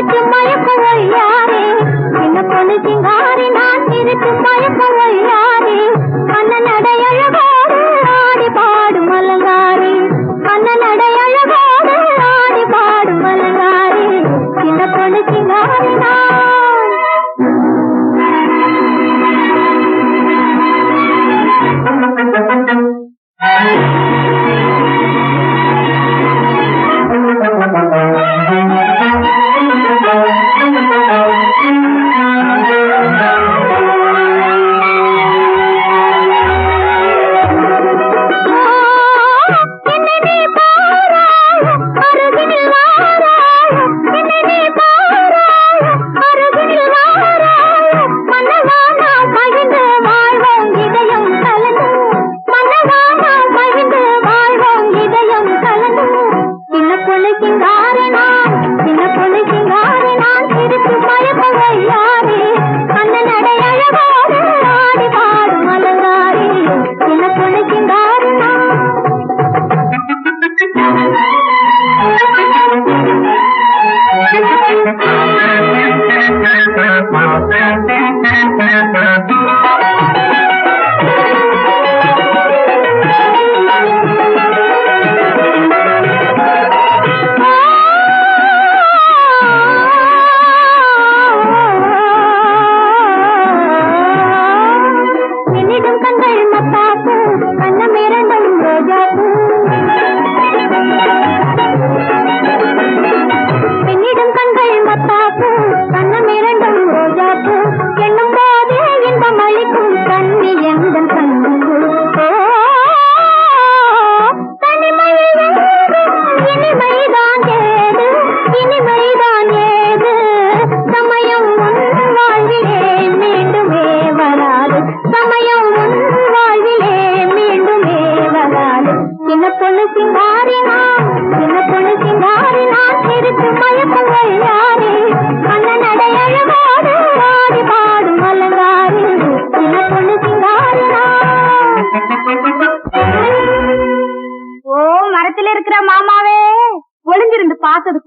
எனக்கு மயக்கம் ஐயாரே சின்ன பொண்ணு சிங்காரி நான் இருக்கு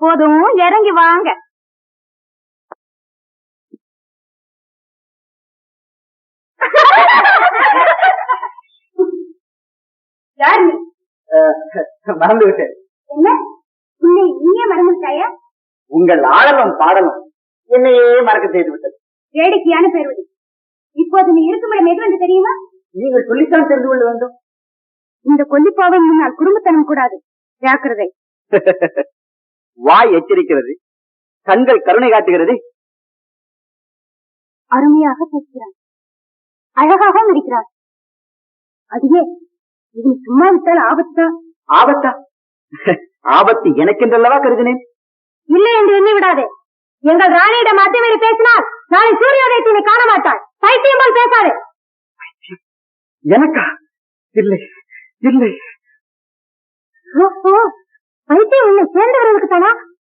போதும் இறங்கி வாங்க. மறந்து விட்டேன் என்ன? உன்னை இங்கே உங்கள் ஆடலும் பாடலும் என்னையே மறக்க செய்து விட்டது வேடிக்கையான பேர்வழி இப்போது நீ இருக்குமிடம் எது என்று தெரியுமா? நீங்கள் சொல்லித்தான் தெரிந்து கொள்ள வேண்டும். இந்த கொல்லிப்பாவை முன்னால் குடும்பத்தனம் கூடாது. ஜாக்கிரதை. வாய் எச்சரிக்கிறது கண்கள் கருணை காட்டுகிறது. அருமையாக பேசுகிறார். அழகாகவும் இருக்கிறார். அதுவே இது சும்மா விட்டால் ஆபத்து? ஆபத்தா? ஆபத்து எனக்கென்றல்லவா கருதினேன்? இல்லை என்று எண்ணி விடாதே. எங்கள் ராணியிடம் அத்துமீறி பேசினால் நாளை சூரியோதயத்தை நீ காண மாட்டாள் பைத்தியம் போல் பேசாதே. எனக்கா? இல்லை இல்லை. பைத்தியம் உன்னை சேர்ந்தவர்களுக்கு தானா?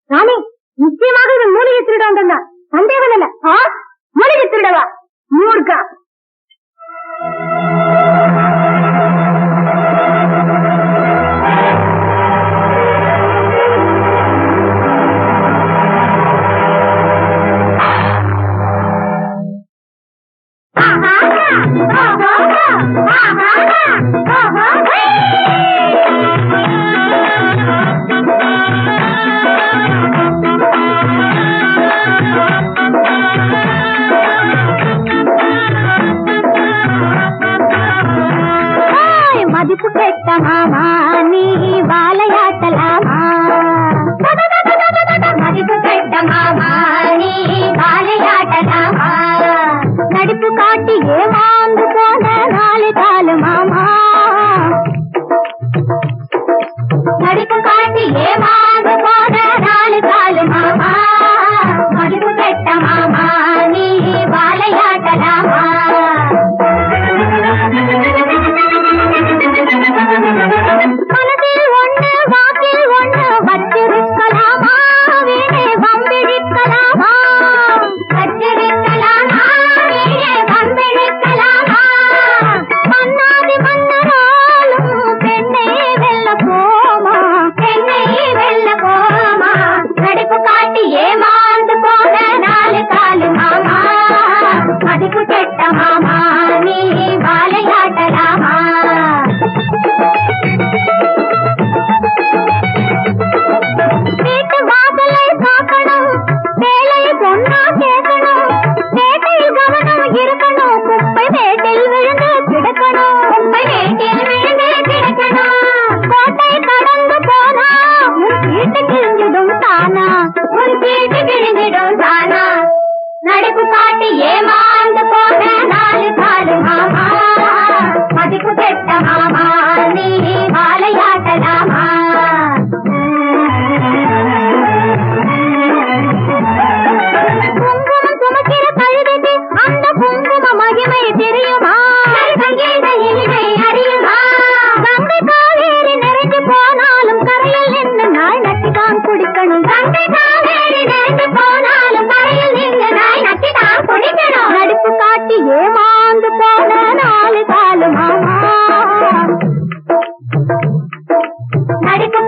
ராணி நிச்சயமாக இவன் மூலிகை திருட வந்திருந்தான் சந்தேகம் இல்லை.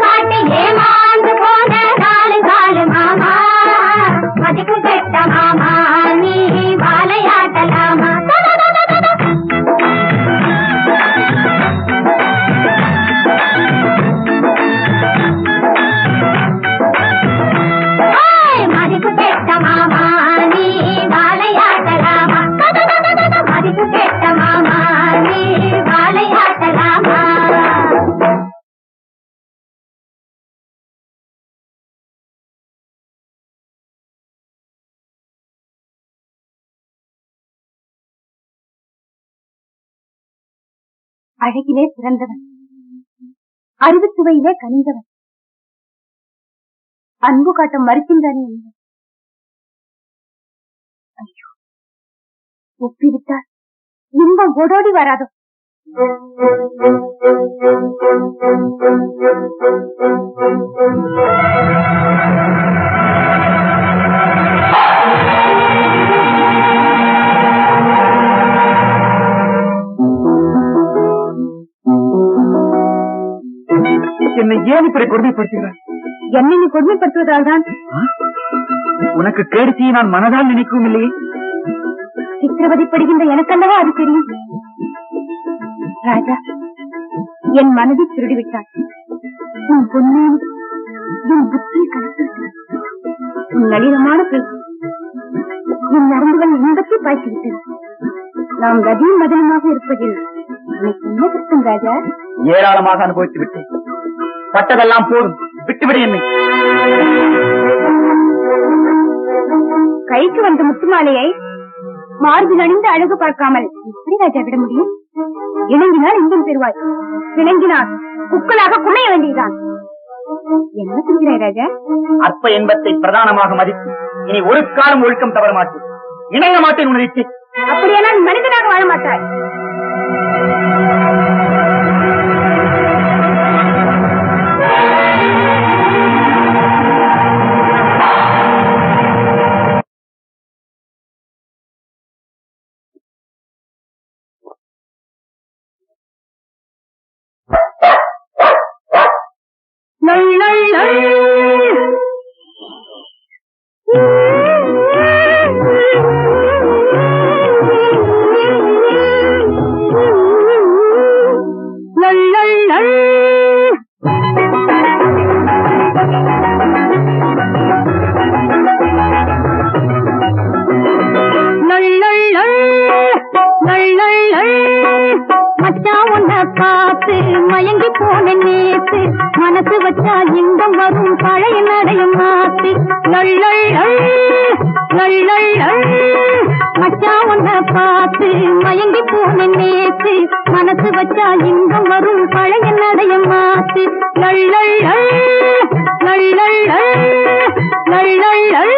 காட்டி ஏமாந்து அழகிலே சிறந்தவன். அறிவு சுவையிலே கனிந்தவன். அன்பு காட்ட மறுக்கின்றானே ஐயோ ஒப்பிவிட்டால் இன்பம் ஓடோடி வராதோ? என்னை ஏன் இப்படி கொடுமைப்படுத்துகிறாய்? என்னை நீ கொடுமைப்படுத்துவதால் தான் உனக்கு கேடு செய்ய நான் மனதால் நினைக்கவும் இல்லையே? சித்திரவதைப்படுகின்ற எனக்கல்லவா அது தெரியும்? ராஜா என் மனதை திருடிவிட்டான் உன் பொன்னையும் என் புத்தியை கலந்து உன் நளினமான பேச்சு என் நரம்புகள் இன்பத்தை பாய்ச்சிவிட்டது நாம் கதியும் மதனமாக இருப்பதில் உனக்கு என்ன குற்றம் ராஜா? ஏராளமாக அனுபவித்து விட்டேன் பட்டதெல்லாம் போதும் விட்டுவிடு என்னை. கைக்கு வந்த முத்துமாலையை மார்பில் அணிந்து அழகு பார்க்காமல் எப்படி ராஜா விட முடியும்? இணங்கினால் இன்பம் பெறுவாய். இணங்கினால் குக்கலாக குமைய வேண்டியதுதான். என்ன சொல்கிறாய் ராஜா? அற்ப இன்பத்தை பிரதானமாக மதித்து இனி ஒரு காலம் ஒழுக்கம் தவற மாட்டேன். இணங்க மாட்டேன் உணர்ச்சி அப்படியானால் மனிதனாக வாழ மாட்டாய். வச்சா உன்னை பார்த்து மயங்கி போன நேத்து. மனசு வச்சா இன்பம் வரும் பழைய நடைய மாத்து. லல்லல் லல்லல் லல்லல்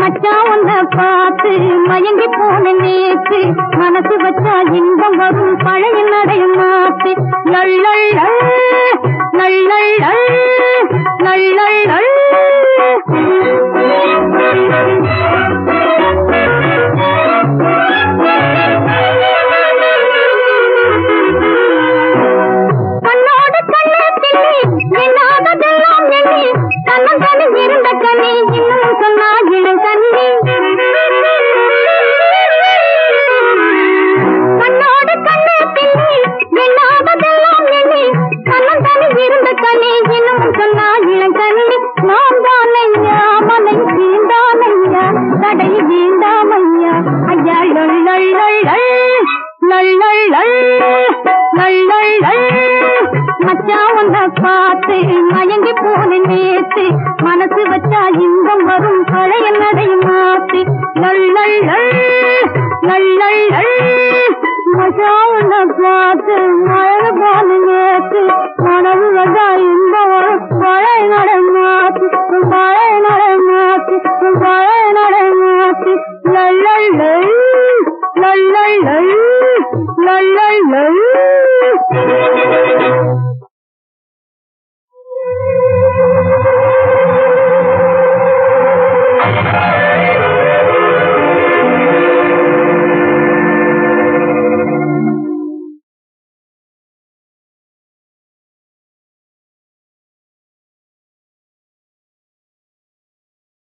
மச்சான் உன்னை பார்த்து மயங்கி போன நேற்று மனசு வச்சா இன்பம் வரும் பழைய நடை மாத்து. லல்லல் லல்லல் லல்லல் கண்ணோடு மச்சா உன்னை பார்த்து மயங்கி போன நேத்து. மனசு வச்சா இன்பம் வரும் பழைய நடை மாத்து. மச்சா உன்னை பார்த்து மழை போன நேத்து. மனது வச்சா இன்பம் வரும் பழைய நடை மாத்து. பழைய நடை மாத்து பழைய நடை மாத்து. லல்லல்ல